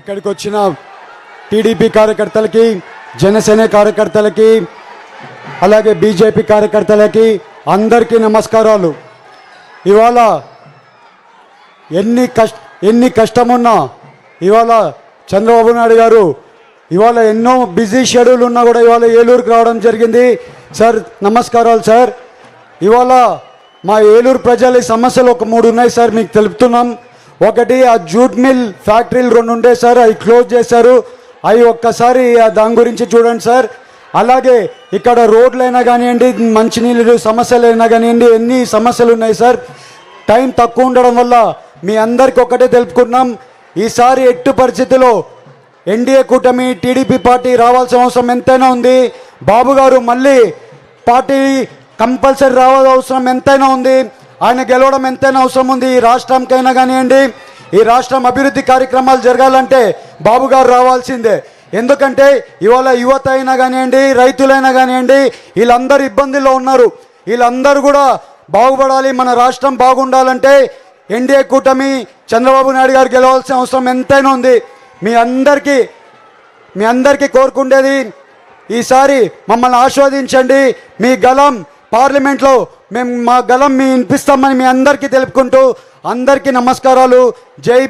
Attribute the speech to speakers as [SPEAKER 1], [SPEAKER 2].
[SPEAKER 1] ఇక్కడికి వచ్చిన టీడీపీ కార్యకర్తలకి జనసేన కార్యకర్తలకి అలాగే బీజేపీ కార్యకర్తలకి అందరికీ నమస్కారాలు. ఇవాళ ఎన్ని కష్ట ఎన్ని కష్టమున్నా ఇవాళ చంద్రబాబు నాయుడు గారు ఇవాళ ఎన్నో బిజీ షెడ్యూల్ ఉన్నా కూడా ఇవాళ ఏలూరుకి రావడం జరిగింది. సార్ నమస్కారాలు సార్. ఇవాళ మా ఏలూరు ప్రజల సమస్యలు ఒక మూడు ఉన్నాయి సార్ మీకు తెలుపుతున్నాం. ఒకటి ఆ జూట్ మిల్ ఫ్యాక్టరీలు రెండు ఉండే సార్ అవి క్లోజ్ చేశారు. అవి ఒక్కసారి దాని గురించి చూడండి సార్. అలాగే ఇక్కడ రోడ్లైనా కానివ్వండి మంచినీళ్ళు సమస్యలు అయినా కానివ్వండి ఎన్ని సమస్యలు ఉన్నాయి సార్. టైం తక్కువ ఉండడం వల్ల మీ అందరికి ఒకటే తెలుపుకున్నాం ఈసారి ఎట్టు పరిస్థితిలో ఎన్డీఏ కూటమి టీడీపీ పార్టీ రావాల్సిన అవసరం ఎంతైనా ఉంది. బాబు గారు మళ్ళీ పార్టీ కంపల్సరీ రావాల్సిన అవసరం ఎంతైనా ఉంది. ఆయన గెలవడం ఎంతైనా అవసరం ఉంది. ఈ రాష్ట్రంకైనా కానివ్వండి ఈ రాష్ట్రం అభివృద్ధి కార్యక్రమాలు జరగాలంటే బాబు గారు రావాల్సిందే. ఎందుకంటే ఇవాళ యువత అయినా కానివ్వండి రైతులైనా కానివ్వండి వీళ్ళందరూ ఇబ్బందుల్లో ఉన్నారు. వీళ్ళందరూ కూడా బాగుపడాలి మన రాష్ట్రం బాగుండాలంటే ఎన్డీఏ కూటమి చంద్రబాబు నాయుడు గారు గెలవాల్సిన అవసరం ఎంతైనా ఉంది. మీ అందరికీ మీ అందరికీ కోరుకుండేది ఈసారి మమ్మల్ని ఆస్వాదించండి. మీ గలం పార్లమెంట్లో మేము మా గలం మీ వినిపిస్తామని మీ అందరికీ తెలుపుకుంటూ అందరికీ నమస్కారాలు. జై